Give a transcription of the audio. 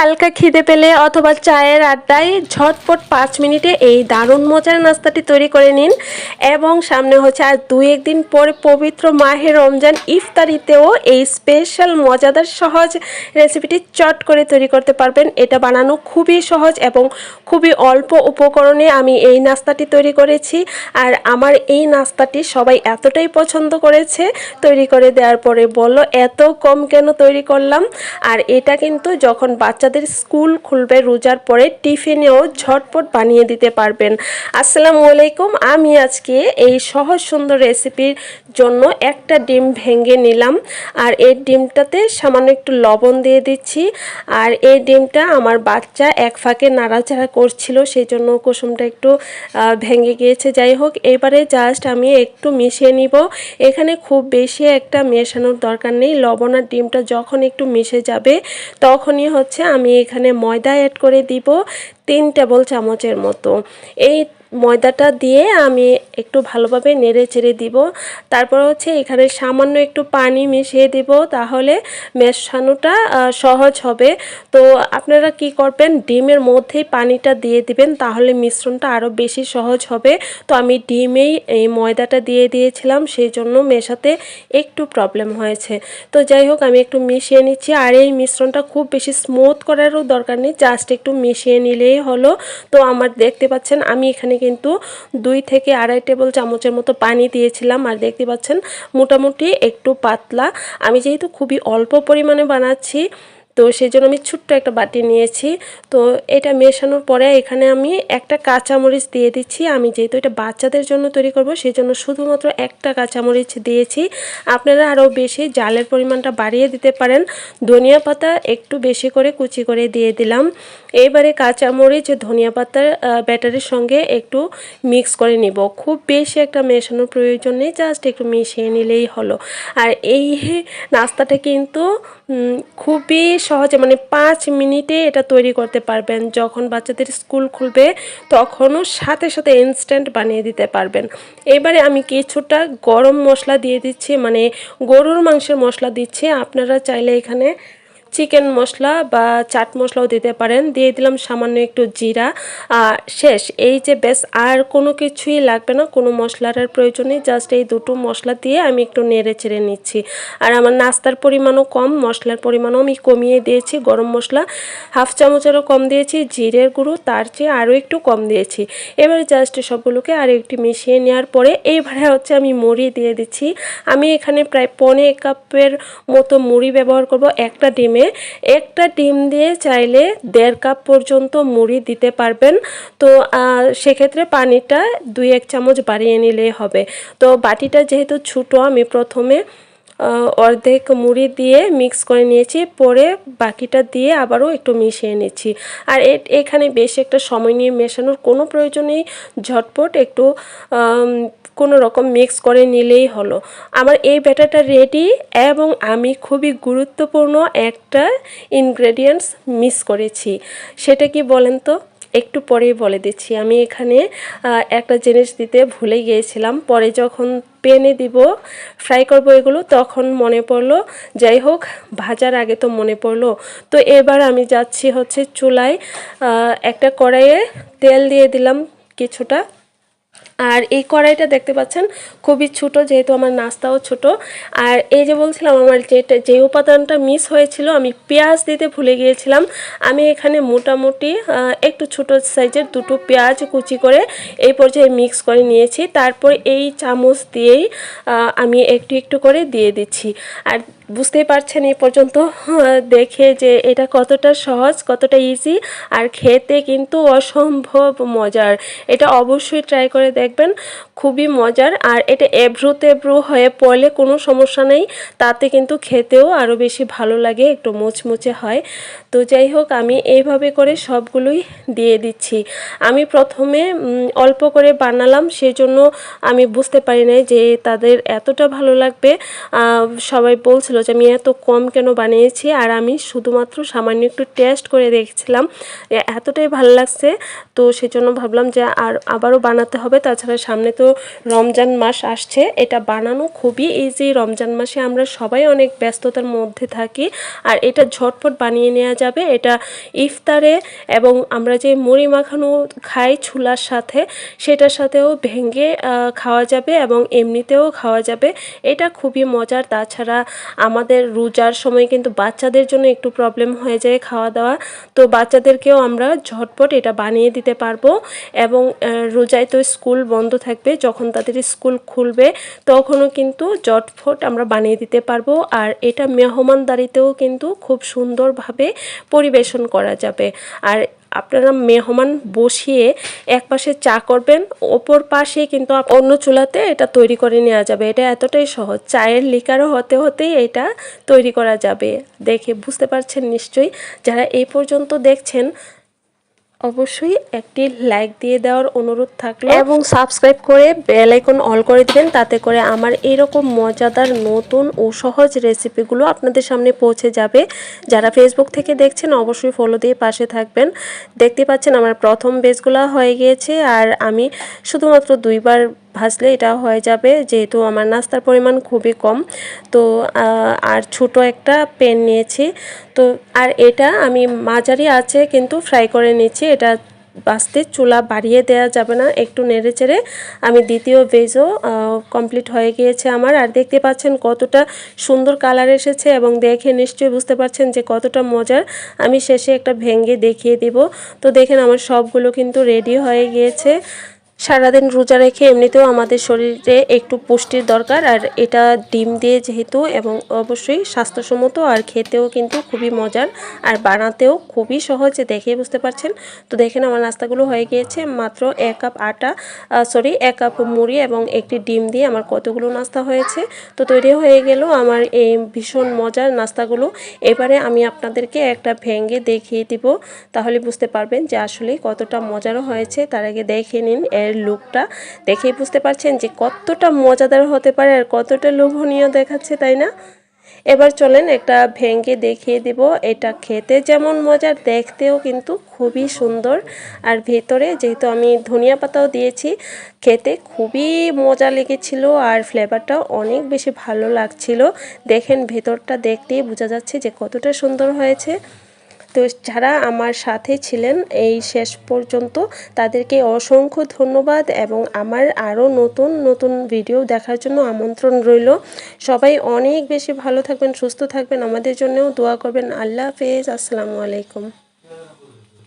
হালকা খিদে পেলে অথবা চায়ের আড্ডায় ঝটপট পাঁচ মিনিটে এই দারুণ মজার নাস্তাটি তৈরি করে নিন। এবং সামনে হচ্ছে আর দুই একদিন পরে পবিত্র মাহে রমজান ইফতারিতেও এই স্পেশাল মজাদার সহজ রেসিপিটি চট করে তৈরি করতে পারবেন। এটা বানানো খুবই সহজ এবং খুবই অল্প উপকরণে আমি এই নাস্তাটি তৈরি করেছি। আর আমার এই নাস্তাটি সবাই এতটাই পছন্দ করেছে তৈরি করে দেওয়ার পরে বলল, এত কম কেন তৈরি করলাম? আর এটা কিন্তু যখন বাচ্চাদের স্কুল খুলবে। রোজার পরে টিফিনেও ঝটপট বানিয়ে দিতে পারবেন। আসসালামু আলাইকুম। আমি আজকে এই সহজ সুন্দর রেসিপির জন্য একটা ডিম ভেঙে নিলাম। আর এই ডিমটাতে সামান্য একটু লবণ দিয়ে দিচ্ছি। আর এই ডিমটা আমার বাচ্চা এক ফাঁকে নাড়াচাড়া করছিল, সেই জন্য কুসুমটা একটু ভেঙে গিয়েছে। যাই হোক, এবারে জাস্ট আমি একটু মিশিয়ে নিব। এখানে খুব বেশি একটা মেশানোর দরকার নেই। লবণ আর ডিমটা যখন একটু মিশে যাবে, তখনই হচ্ছে আমি এখানে ময়দা অ্যাড করে দিব তিন টেবিল চামচের মতো। এই ময়দাটা দিয়ে আমি একটু ভালোভাবে নেড়ে চেড়ে দিব। তারপর হচ্ছে এখানে সামান্য একটু পানি মিশিয়ে দিব তাহলে মেশানোটা সহজ হবে। তো আপনারা কি করবেন, ডিমের মধ্যেই পানিটা দিয়ে দিবেন তাহলে মিশ্রণটা আরও বেশি সহজ হবে। তো আমি ডিমেই এই ময়দাটা দিয়ে দিয়েছিলাম সেই জন্য মেশাতে একটু প্রবলেম হয়েছে। তো যাই হোক, আমি একটু মিশিয়ে নিচ্ছি। আর এই মিশ্রণটা খুব বেশি স্মুথ করারও দরকার নেই জাস্ট একটু মিশিয়ে নিলেই হলো। তো আমার দেখতে পাচ্ছেন, আমি এখানে কিন্তু দুই থেকে আড়াই টেবিল চামচের মতো পানি দিয়েছিলাম। আর দেখতে পাচ্ছেন, মোটামুটি একটু পাতলা। আমি যেহেতু খুবই অল্প পরিমাণে বানাচ্ছি তো সেই জন্য আমি ছোট্ট একটা বাটি নিয়েছি। তো এটা মেশানোর পরে এখানে আমি একটা কাঁচামরিচ দিয়ে দিচ্ছি। আমি যেহেতু এটা বাচ্চাদের জন্য তৈরি করব সেই জন্য শুধুমাত্র একটা কাঁচামরিচ দিয়েছি। আপনারা আরও বেশি জালের পরিমাণটা বাড়িয়ে দিতে পারেন। ধনিয়া পাতা একটু বেশি করে কুচি করে দিয়ে দিলাম। এবারে কাঁচামরিচ, ধনিয়া পাতার ব্যাটারের সঙ্গে একটু মিক্স করে নিব। খুব বেশি একটা মেশানোর প্রয়োজন নেই, জাস্ট একটু মিশিয়ে নিলেই হলো। আর এই নাস্তাটা কিন্তু খুবই সহজে মানে পাঁচ মিনিটে এটা তৈরি করতে পারবেন। যখন বাচ্চাদের স্কুল খুলবে, তখনও সাথে সাথে ইনস্ট্যান্ট বানিয়ে দিতে পারবেন। এবারে আমি কিছুটা গরম মশলা দিয়ে দিচ্ছি মানে গরুর মাংসের মশলা দিচ্ছি। আপনারা চাইলে এখানে চিকেন মশলা বা চাট মশলাও দিতে পারেন। দিয়ে দিলাম সামান্য একটু জিরা। শেষ, এই যে বেশ আর কোনো কিছুই লাগবে না, কোনো মশলার প্রয়োজন নেই, জাস্ট এই দুটো মশলা দিয়ে আমি একটু নেড়ে চেড়ে নিচ্ছি। আর আমার নাস্তার পরিমাণও কম, মশলার পরিমাণও আমি কমিয়ে দিয়েছি, গরম মশলা। হাফ চামচেরও কম দিয়েছি, জিরের গুঁড়ো, তার চেয়ে আরও একটু কম দিয়েছি। এবারে জাস্ট সবগুলোকে আর একটু মিশিয়ে নেওয়ার পরে এইবারে হচ্ছে আমি মুড়ি দিয়ে দিচ্ছি। আমি এখানে প্রায় পনে কাপের মতো মুড়ি ব্যবহার করব, একটা ডিমে। একটা ডিম দিয়ে চাইলে দেড় কাপ পর্যন্ত মুড়ি দিতে পারবেন। তো সেক্ষেত্রে পানিটা দুই এক চামচ বাড়িয়ে নিলেই হবে। তো, বাটিটা যেহেতু ছোটো, আমি প্রথমে অর্ধেক মুড়ি দিয়ে মিক্স করে নিয়েছি, পরে বাকিটা দিয়ে আবারও একটু মিশিয়ে নিচ্ছি। আর এখানে বেশ একটা সময় নিয়ে মেশানোর কোনো প্রয়োজন নেই, ঝটপট একটু কোনো রকম মিক্স করে নিলেই হলো। আমার এই ব্যাটারটা রেডি এবং আমি খুবই গুরুত্বপূর্ণ একটা ইনগ্রেডিয়েন্টস মিস করেছি। সেটা কি বলেন তো? একটু পরেই বলে দিচ্ছি। আমি এখানে একটা জিনিস দিতে ভুলে গিয়েছিলাম। পরে যখন পেনে দিব, ফ্রাই করব এগুলো, তখন মনে পড়ল, যাই হোক, ভাজার আগে তো মনে পড়ল। তো এবার আমি যাচ্ছি হচ্ছে চুলায় একটা কড়াইয়ে তেল দিয়ে দিলাম কিছুটা। আর এই কড়াইটা দেখতে পাচ্ছেন, খুবই ছোট যেহেতু আমার নাস্তাও ছোট। আর এই যে বলছিলাম, আমার যেটা যে উপাদানটা মিস হয়েছিল, আমি পেঁয়াজ দিতে ভুলে গিয়েছিলাম। আমি এখানে মোটামুটি একটু ছোট সাইজের দুটো পেঁয়াজ কুচি করে এই পর্যায়ে মিক্স করে নিয়েছি। তারপর এই চামচ দিয়েই আমি একটু একটু করে দিয়ে দিচ্ছি। আর বুঝতেই পারছেন এই পর্যন্ত দেখে যে এটা কতটা সহজ, কতটা ইজি আর খেতে কিন্তু অসম্ভব মজার। এটা অবশ্যই ট্রাই করে দেখবেন, খুবই মজার। আর এটা এব্রু তেব্রু হয়ে পড়লে কোনো সমস্যা নেই। তাতে কিন্তু খেতেও আরও বেশি ভালো লাগে, একটু মুচমুচে হয়। তো যাই হোক, আমি এইভাবে করে সবগুলোই দিয়ে দিচ্ছি। আমি প্রথমে অল্প করে বানালাম, সেজন্য আমি বুঝতে পারি নাই যে তাদের এতটা ভালো লাগবে। সবাই বলছিল যে, আমি এত কম কেন বানিয়েছি? আর আমি শুধুমাত্র সামান্য একটু টেস্ট করে দেখছিলাম। এতটাই ভালো লাগছে। তো সেজন্য ভাবলাম যে, আর আবারও বানাতে হবে। তাছাড়া সামনে তো রমজান মাস আসছে, এটা বানানো খুবই ইজি রমজান মাসে আমরা সবাই অনেক ব্যস্ততার মধ্যে থাকি আর এটা ঝটপট বানিয়ে নেওয়া যাবে। এটা ইফতারে এবং আমরা যে মুড়ি মাখানো খাই ছুলার সাথে, সেটার সাথেও ভেঙে খাওয়া যাবে এবং এমনিতেও খাওয়া যাবে। এটা খুবই মজার। তাছাড়া আমাদের রোজার সময় কিন্তু বাচ্চাদের জন্য একটু প্রবলেম হয়ে যায় খাওয়া দাওয়া তো বাচ্চাদেরকেও আমরা ঝটপট এটা বানিয়ে দিতে পারব এবং রোজায় তো স্কুল বন্ধ থাকবে, যখন তাদের স্কুল খুলবে, তখনও কিন্তু জটফট আমরা বানিয়ে দিতে পারব। আর এটা মেহমানদারিতেও কিন্তু খুব সুন্দরভাবে পরিবেশন করা যাবে। আর আপনারা মেহমান বসিয়ে এক পাশে চা করবেন, ওপর পাশে কিন্তু অন্য চুলাতে এটা তৈরি করে নেওয়া যাবে। এটা এতটাই সহজ। চায়ের লিকারও হতে হতেই এটা তৈরি করা যাবে। দেখে বুঝতে পারছেন নিশ্চয়ই। যারা এই পর্যন্ত দেখছেন অবশ্যই একটি লাইক দিয়ে দেওয়ার অনুরোধ থাকল। এবং সাবস্ক্রাইব করে বেল আইকন অল করে দিবেন, তাতে করে আমার এরকম মজাদার নতুন ও সহজ রেসিপিগুলো আপনাদের সামনে পৌঁছে যাবে। যারা ফেসবুক থেকে দেখছেন, অবশ্যই ফলো দিয়ে পাশে থাকবেন। দেখতে পাচ্ছেন আমার প্রথম বেজগুলো হয়ে গিয়েছে, আর আমি শুধুমাত্র দুইবার ভাজলে এটা হয়ে যাবে, যেহেতু আমার নাস্তার পরিমাণ খুবই কম। তো আর ছোট একটা পেন নিয়েছি। তো, আর এটা আমি মাঝারি আছে কিন্তু ফ্রাই করে নিচ্ছি। এটা বাঁচতে চুলা বাড়িয়ে দেওয়া যাবে না, একটু নেড়ে চেড়ে। আমি দ্বিতীয় ভেজও কমপ্লিট হয়ে গিয়েছে আমার। আর দেখতে পাচ্ছেন কতটা সুন্দর কালার এসেছে এবং দেখে নিশ্চয়ই বুঝতে পারছেন যে কতটা মজার। আমি শেষে একটা ভেঙে দেখিয়ে দিব। তো দেখেন আমার সবগুলো কিন্তু রেডি হয়ে গিয়েছে। সারাদিন রোজা রেখে এমনিতেও আমাদের শরীরে একটু পুষ্টির দরকার, আর এটা ডিম দিয়ে যেহেতু এবং অবশ্যই স্বাস্থ্যসম্মত, আর খেতেও কিন্তু খুবই মজার, আর বানাতেও খুবই সহজ, দেখেই বুঝতে পারছেন। তো দেখেন আমার নাস্তাগুলো হয়ে গিয়েছে, মাত্র এক কাপ আটা সরি এক কাপ মুড়ি এবং একটি ডিম দিয়ে আমার কতগুলো নাস্তা হয়েছে। তো তৈরি হয়ে গেল আমার এই ভীষণ মজার নাস্তাগুলো। এবারে আমি আপনাদেরকে একটা ভেঙে দেখিয়ে দিব, তাহলে বুঝতে পারবেন যে আসলে কতটা মজারও হয়েছে, তার আগে দেখে নিন এর লুকটা দেখেই বুঝতে পারছেন যে কতটা মজাদার হতে পারে আর কতটা লোভনীয় দেখাচ্ছে, তাই না? এবার চলেন একটা ভেঙে দেখিয়ে দিব। এটা খেতে যেমন মজার, দেখতেও কিন্তু খুবই সুন্দর। আর ভেতরে যেহেতু আমি ধনিয়া পাতাও দিয়েছি, খেতে খুবই মজা লেগেছিল আর ফ্লেভারটাও অনেক বেশি ভালো লাগছিল। দেখেন ভেতরটা দেখতেই বোঝা যাচ্ছে যে কতটা সুন্দর হয়েছে। তো যারা আমার সাথে ছিলেন এই শেষ পর্যন্ত, তাদেরকে অসংখ্য ধন্যবাদ এবং আমার আরও নতুন নতুন ভিডিও দেখার জন্য আমন্ত্রণ রইল। সবাই অনেক বেশি ভালো থাকবেন, সুস্থ থাকবেন। আমাদের জন্যও দোয়া করবেন। আল্লাহ হাফেজ। আসসালামু আলাইকুম।